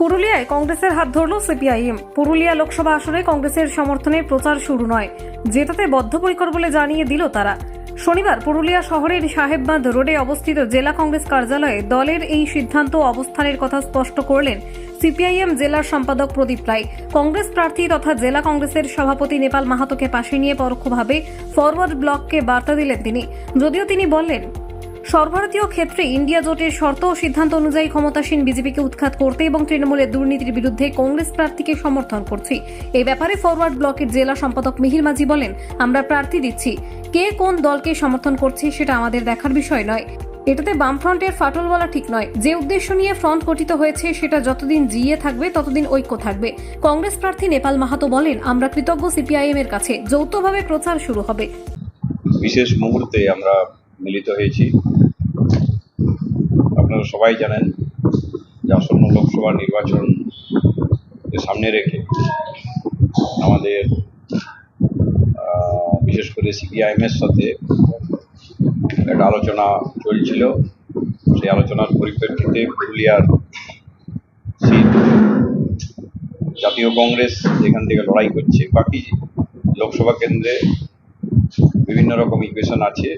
পুরুলিয়ায় কংগ্রেসের হাত ধরল সিপিআইএম। পুরুলিয়া লোকসভা আসনে কংগ্রেসের সমর্থনে প্রচার শুরু নয়। জেতাতে বদ্ধপরিকর বলে জানিয়ে দিল তারা। শনিবার পুরুলিয়া শহরের সাহেববাঁধ রোডে অবস্থিত জেলা কংগ্রেস কার্যালয়ে দলের এই সিদ্ধান্ত অবস্থানের কথা স্পষ্ট করলেন সিপিআইএম জেলার সম্পাদক প্রদীপ রায়। কংগ্রেস প্রার্থী তথা জেলা কংগ্রেসের সভাপতি নেপাল মাহাতোকে পাশে নিয়ে পরোক্ষভাবে ফরওয়ার্ড ব্লককে বার্তা দিলেন তিনি। যদিও তিনি বললেন সর্বভারতীয় ক্ষেত্রে ইন্ডিয়া জোটের শর্ত ও সিদ্ধান্ত অনুযায়ী ক্ষমতাসীন বিজেপিকে উৎখাত করতে এবং তৃণমূলের দুর্নীতির বিরুদ্ধে কংগ্রেস প্রার্থীকে সমর্থন করছি। এই ব্যাপারে ফরওয়ার্ড ব্লকের জেলা সম্পাদক মিহির মাঝি বলেন, আমরা প্রার্থী দিচ্ছি। কে কোন দলকে সমর্থন করছে সেটা আমাদের দেখার বিষয় নয়। এটাতে বামফ্রন্টের ফাটল বলা ঠিক নয়। যে উদ্দেশ্য নিয়ে ফ্রন্ট গঠিত হয়েছে সেটা যতদিন জিয়ে থাকবে, ততদিন ঐক্য থাকবে। কংগ্রেস প্রার্থী নেপাল মাহাতো বলেন, আমরা কৃতজ্ঞ সিপিআইএম এর কাছে। যৌথভাবে প্রচার শুরু হবে। বিশেষ মুহূর্তে আমরা মিলিত হয়েছি। আপনারা সবাই জানেন যে আসন্ন লোকসভা নির্বাচন সামনে রেখে আমাদের বিশেষ করে সিপিআইএমের সাথে একটা আলোচনা চলছিল। সেই আলোচনার পরিপ্রেক্ষিতে পুরুলিয়ার সিট, জাতীয় কংগ্রেস যেখান থেকে লড়াই করছে, বাকি লোকসভা কেন্দ্রে বিভিন্ন রকম ইকুয়েশন আছে।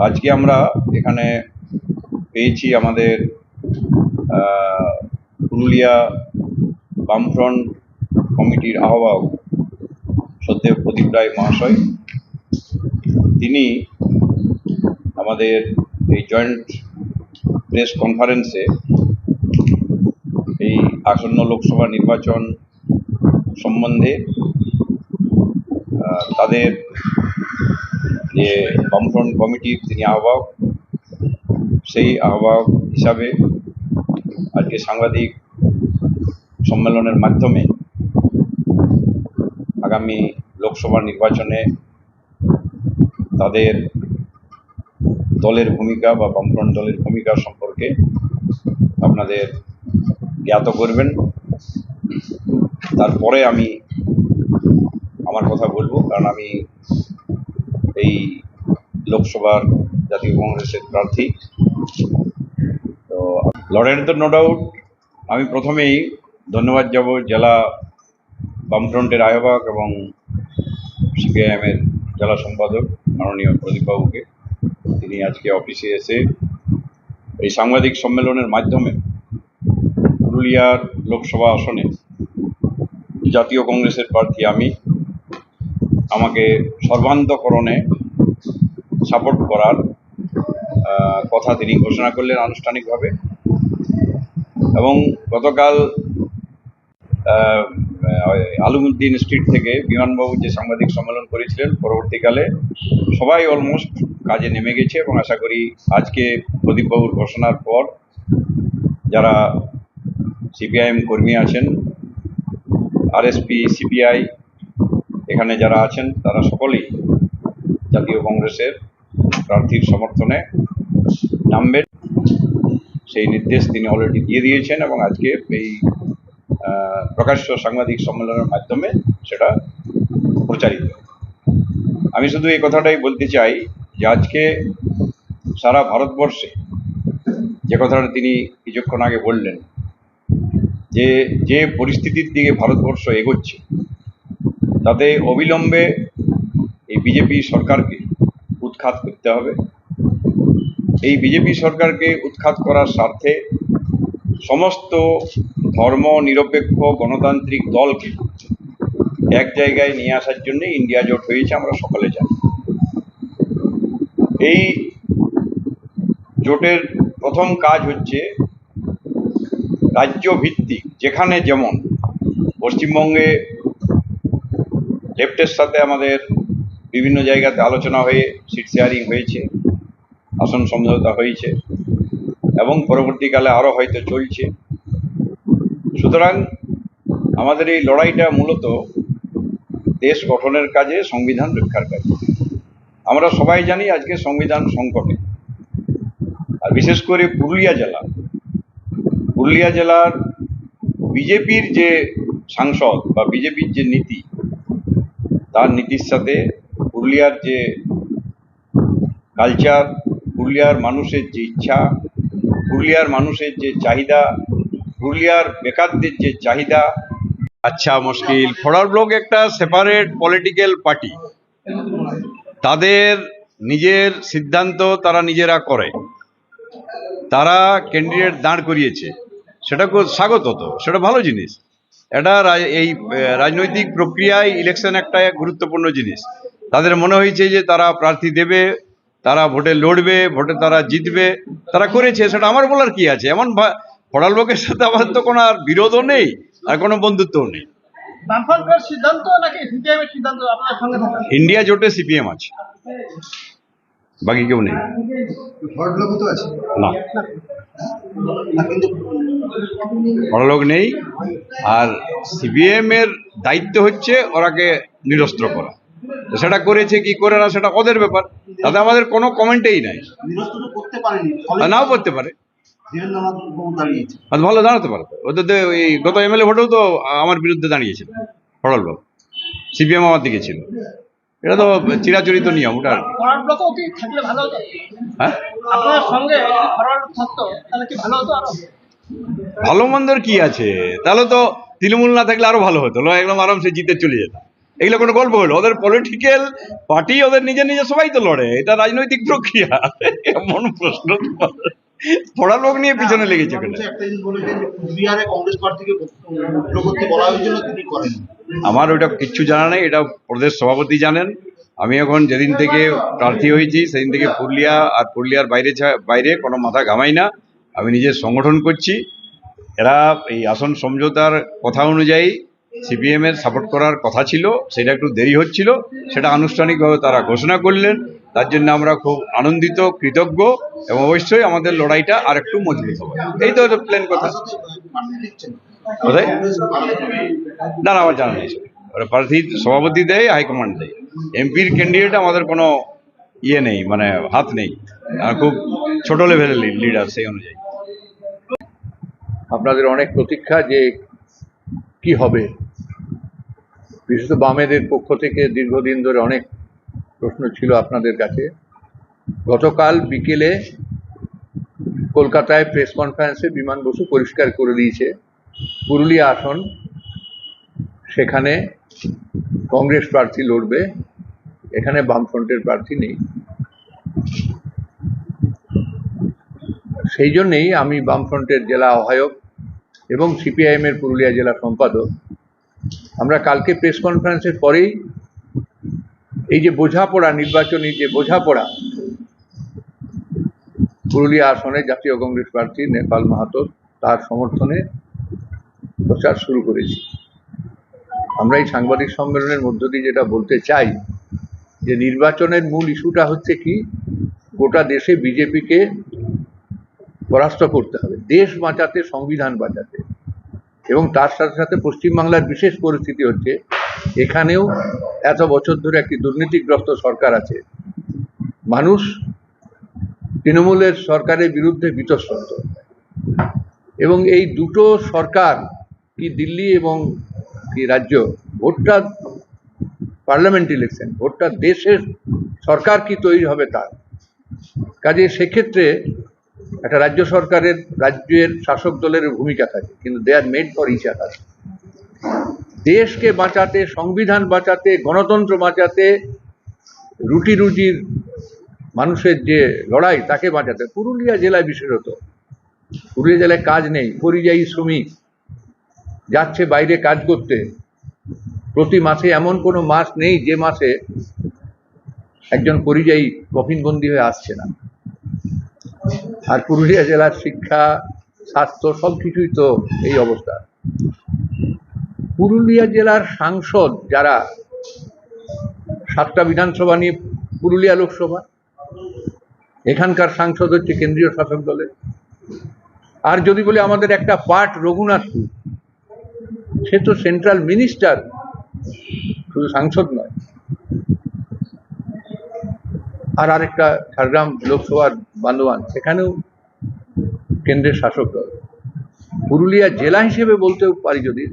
আজকে আমরা এখানে পেয়েছি আমাদের পুরুলিয়া বামফ্রন্ট কমিটির আহ্বায়ক সত্যদেব প্রদীপ রায় মহাশয়। তিনি আমাদের এই জয়েন্ট প্রেস কনফারেন্সে এই আসন্ন লোকসভা নির্বাচন সম্বন্ধে তাদের যে বামফ্রন্ট কমিটির তিনি আহ্বায়ক, সেই আহ্বায়ক হিসাবে আজকে সাংবাদিক সম্মেলনের মাধ্যমে আগামী লোকসভা নির্বাচনে তাদের দলের ভূমিকা বা বামফ্রন্ট দলের ভূমিকা সম্পর্কে আপনাদের জ্ঞাত করবেন। তারপরে আমি আমার কথা বলব, কারণ আমি এই লোকসভার জাতীয় কংগ্রেসের প্রার্থী। তো, লড়াইয়ের তো নো ডাউট আমি প্রথমেই ধন্যবাদ যাব জেলা বামফ্রন্টের আহ্বায়ক এবং সিপিআইএমের জেলা সম্পাদক মাননীয় প্রদীপবাবুকে তিনি আজকে অফিসে এসে এই সাংবাদিক সম্মেলনের মাধ্যমে পুরুলিয়ার লোকসভা আসনে জাতীয় কংগ্রেসের প্রার্থী আমি আমাকে সর্বান্তকরণে সাপোর্ট করার কথা তিনি ঘোষণা করলেন আনুষ্ঠানিকভাবে। এবং গতকাল আহ, স্ট্রিট থেকে বিমানবাবু যে সাংবাদিক সম্মেলন করেছিলেন পরবর্তীকালে সবাই অলমোস্ট কাজে নেমে গেছে এবং আশা করি আজকে প্রদীপবাবুর ঘোষণার পর যারা সিপিআইএম কর্মী আছেন আরএসপি সিপিআই এখানে যারা আছেন, তারা সকলেই জাতীয় কংগ্রেসের প্রার্থীর সমর্থনে নামবেন। সেই নির্দেশ তিনি অলরেডি দিয়ে দিয়েছেন এবং আজকে এই প্রকাশ্য সাংবাদিক সম্মেলনের মাধ্যমে সেটা প্রচারিত। আমি শুধু এই কথাটাই বলতে চাই যে আজকে সারা ভারতবর্ষে যে কথাটা তিনি কিছুক্ষণ আগে বললেন, যে যে পরিস্থিতির দিকে ভারতবর্ষ এগোচ্ছে তাতে অবিলম্বে এই বিজেপি সরকারকে উৎখাত করতে হবে। এই বিজেপি সরকারকে উৎখাত করার স্বার্থে সমস্ত ধর্ম নিরপেক্ষ গণতান্ত্রিক দলকে এক জায়গায় নিয়ে আসার জন্য ইন্ডিয়া জোট হয়েছে, আমরা সকলে জানি। এই জোটের প্রথম কাজ হচ্ছে রাজ্য ভিত্তিক যেখানে যেমন পশ্চিমবঙ্গে লেফটের সাথে আমাদের বিভিন্ন জায়গাতে আলোচনা হয়ে সিট শেয়ারিং হয়েছে, আসন সমঝোতা হয়েছে, এবং পরবর্তীকালে আরও হয়তো চলছে। সুতরাং আমাদের এই লড়াইটা মূলত দেশ গঠনের কাজে, সংবিধান রক্ষার কাজে। আমরা সবাই জানি আজকে সংবিধান সংকটে। আর বিশেষ করে পুরুলিয়া জেলা। পুরুলিয়া জেলার বিজেপির যে সাংসদ বা বিজেপির যে নীতি তার নীতির সাথে পুরুলিয়ার যে কালচার পুরুলিয়ার মানুষের যে ইচ্ছা, পুরুলিয়ার মানুষের যে চাহিদা, পুরুলিয়ার বেকারদের যে চাহিদা। আচ্ছা মুশকিল। ফোড়ার ব্লক একটা সেপারেট পলিটিক্যাল পার্টি তাদের নিজের সিদ্ধান্ত তারা নিজেরা করে। তারা ক্যান্ডিডেট দাঁড় করিয়েছে। সেটা স্বাগত তো। সেটা ভালো জিনিস। এটা এই রাজনৈতিক প্রক্রিয়ায় ইলেকশন একটা গুরুত্বপূর্ণ জিনিস। তাদের মনে হয়েছে যে তারা প্রার্থী দেবে তারা ভোটে লড়বে ভোটে তারা জিতবে তারা করেছে সেটা আমার বলার কি আছে? এমন ফড়াল লোকের সাথে আমার তো কোনো আর বিরোধও নেই আর কোনো বন্ধুত্বও নেই। ইন্ডিয়া জোটে সিপিএম আছে। বাকি কেউ নেই। না। বড়লোক নেই আর সিপিএম এর দায়িত্ব হচ্ছে ওরাকে নিরস্ত্র করা। সেটা করেছে কি করে না সেটা ওদের ব্যাপার। তাতে আমাদের কোনো কমেন্টেই নাই। নাও করতে পারে। ভালো দাঁড়াতে পারে। ওদের তো এই গত এমএলএ ভোটেও তো আমার বিরুদ্ধে দাঁড়িয়েছিল লোক সিপিএম আমার দিকে ছিল। এটা তো চিরাচরিত নিয়ম ওটা ভালো হ্যাঁ? আপনার সঙ্গে যদি ফরওয়ার্ড থাকতো তাহলে কি ভালো হতো আরও? ভালো মন্দর কি আছে? তাহলে তো তৃণমূল না থাকলে আরও ভালো হতো একদম আরামসে জিতে চলে যেতাম। এগুলো কোনো গল্প হলো? ওদের পলিটিক্যাল পার্টি ওদের নিজে নিজে সবাই তো লড়ে এটা রাজনৈতিক প্রক্রিয়া। এমন প্রশ্ন পড়া লোক নিয়ে পিছনে লেগেছে কেন? একটা জিনিস বলেছেন কুচবিহারে কংগ্রেস করতে বলা হয়েছিল তিনি করেন আমার ওটা কিচ্ছু জানা নেই, এটা প্রদেশ সভাপতি জানেন। আমি এখন যেদিন থেকে প্রার্থী হয়েছি, সেদিন থেকে পুরুলিয়া আর পুরুলিয়ার বাইরে বাইরে কোনো মাথা ঘামাই না। আমি নিজের সংগঠন করছি। এরা এই আসন সমঝোতার কথা অনুযায়ী সিপিএম এর সাপোর্ট করার কথা ছিল, সেটা একটু দেরি হচ্ছিল, সেটা আনুষ্ঠানিকভাবে তারা ঘোষণা করলেন। তার জন্য আমরা খুব আনন্দিত, কৃতজ্ঞ এবং অবশ্যই আমাদের লড়াইটা আর একটু মজবুত হবে। এই তো প্ল্যান কথা। কোথায়? না আমার জানা নেই ওরা প্রার্থী সভাপতি দেয় হাইকমান্ড দেয়। এমপির ক্যান্ডিডেট আমাদের কোনো ইয়ে নেই মানে হাত নেই। খুব ছোট লেভেলের লিডার সেই অনুযায়ী। আপনাদের অনেক প্রতীক্ষা যে কি হবে। বিশেষত বামেদের পক্ষ থেকে দীর্ঘদিন ধরে অনেক প্রশ্ন ছিল আপনাদের কাছে। গতকাল বিকেলে কলকাতায় প্রেস কনফারেন্সে বিমান বসু পরিষ্কার করে দিয়েছে। পুরুলিয়া আসন, সেখানে কংগ্রেস প্রার্থী লড়বে, এখানে বামফ্রন্টের প্রার্থী নেই। সেই জন্যেই আমি বামফ্রন্টের জেলা আহ্বায়ক এবং সিপিআইএম এর পুরুলিয়া জেলা সম্পাদক। আমরা কালকে প্রেস কনফারেন্সের পরেই এই যে বোঝাপড়া, নির্বাচনী যে বোঝাপড়া, পুরুলিয়া আসনে জাতীয় কংগ্রেস প্রার্থী নেপাল মাহাতো তার সমর্থনে প্রচার শুরু করেছি। আমরা এই সাংবাদিক সম্মেলনের মধ্য দিয়ে যেটা বলতে চাই, যে নির্বাচনের মূল ইস্যুটা হচ্ছে কি, গোটা দেশে বিজেপিকে পরাস্ত করতে হবে, দেশ বাঁচাতে, সংবিধান বাঁচাতে। এবং তার সাথে সাথে পশ্চিমবাংলার বিশেষ পরিস্থিতি হচ্ছে, এখানেও এত বছর ধরে একটি দুর্নীতিগ্রস্ত সরকার আছে। মানুষ তৃণমূলের সরকারের বিরুদ্ধে বিতস্তত এবং এই দুটো সরকার কি দিল্লি এবং কি রাজ্য, ভোটটা পার্লামেন্ট ইলেকশন ভোটটা দেশের সরকার কি তৈরি হবে তার। কাজে সেক্ষেত্রে একটা রাজ্য সরকারের, রাজ্যের শাসক দলের ভূমিকা থাকে, কিন্তু they are made for each other দেশকে বাঁচাতে, সংবিধান বাঁচাতে, গণতন্ত্র বাঁচাতে, রুটি রুজির মানুষের যে লড়াই, তাকে বাঁচাতে। পুরুলিয়া জেলায় বিশেষত। পুরুলিয়া জেলায় কাজ নেই, পরিযায়ী শ্রমিক। যাচ্ছে বাইরে কাজ করতে। প্রতি মাসে এমন কোনো মাস নেই যে মাসে একজন পরিযায়ী কফিনবন্দি হয়ে আসছে না। আর পুরুলিয়া জেলার শিক্ষা, স্বাস্থ্য সব কিছুই তো এই অবস্থা। পুরুলিয়া জেলার সাংসদ যারা, সাতটা বিধানসভা নিয়ে পুরুলিয়া লোকসভা, এখানকার সাংসদ হচ্ছে কেন্দ্রীয় শাসক দলের। আর যদি বলি আমাদের একটা পার্ট রঘুনাথপুর সে তো সেন্ট্রাল মিনিস্টার, শুধু সাংসদ নয়। আর আরেকটা ঝাড়গ্রাম লোকসভার বান্দোয়ান সেখানেও কেন্দ্রের শাসক দল। পুরুলিয়া জেলা হিসেবে বলতেও পারি যদি,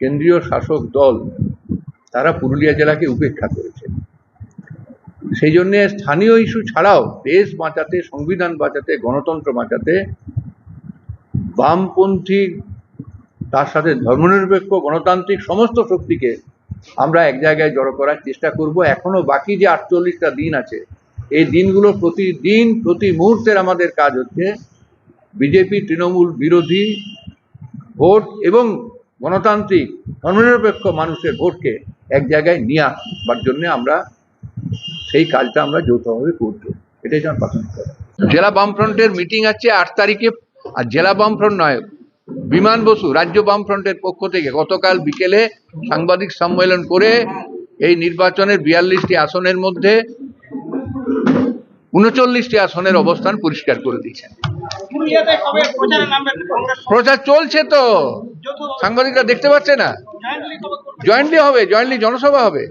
কেন্দ্রীয় শাসক দল, তারা পুরুলিয়া জেলাকে উপেক্ষা করেছে। সেই জন্যে স্থানীয় ইস্যু ছাড়াও দেশ বাঁচাতে, সংবিধান বাঁচাতে, গণতন্ত্র বাঁচাতে বামপন্থী তার সাথে ধর্মনিরপেক্ষ, গণতান্ত্রিক সমস্ত শক্তিকে আমরা এক জায়গায় জড়ো করার চেষ্টা করব। এখনও বাকি যে আটচল্লিশটা দিন আছে, এই দিনগুলো প্রতিদিন, প্রতি মুহূর্তের আমাদের কাজ হচ্ছে বিজেপি, তৃণমূল বিরোধী ভোট এবং গণতান্ত্রিক, ধর্মনিরপেক্ষ মানুষের ভোটকে এক জায়গায় নিয়ে আসবার জন্য আমরা সেই কাজটা আমরা যৌথভাবে করব। এটাই আমার প্রাথমিক জেলা বামফ্রন্টের মিটিং আছে আট তারিখে। আর জেলা বামফ্রন্ট নয় বিমান বসু, রাজ্য বামফ্রন্টের পক্ষ থেকে গতকাল বিকেলে সাংবাদিক সম্মেলন করে এই নির্বাচনের বিয়াল্লিশটি আসনের মধ্যে উনচল্লিশটি আসনের অবস্থান পরিষ্কার করে দিয়েছেন। প্রচারে চলছে তো। সাংবাদিকরা দেখতে পাচ্ছে না। জয়েন্টলি হবে, জয়েন্টলি জনসভা হবে।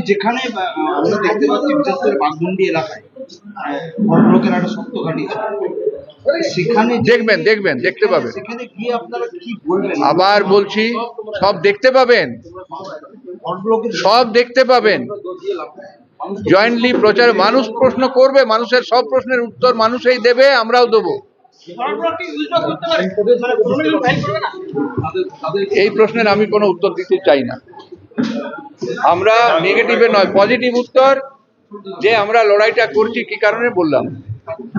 যেখানে। সেখানে দেখবেন দেখবেন দেখতে পাবেন। সেখানে গিয়ে আপনারা কি বলবেন? আবার বলছি সব দেখতে পাবেন। সব দেখতে পাবেন। জয়েন্টলি প্রচার মানুষ প্রশ্ন করবে মানুষের সব প্রশ্নের উত্তর মানুষই দেবে আমরাও দেবো। এই প্রশ্নের আমি কোনো উত্তর দিতে চাই না। আমরা নেগেটিভে নয় পজিটিভ উত্তর যে আমরা লড়াইটা করছি কি কারণে বললাম?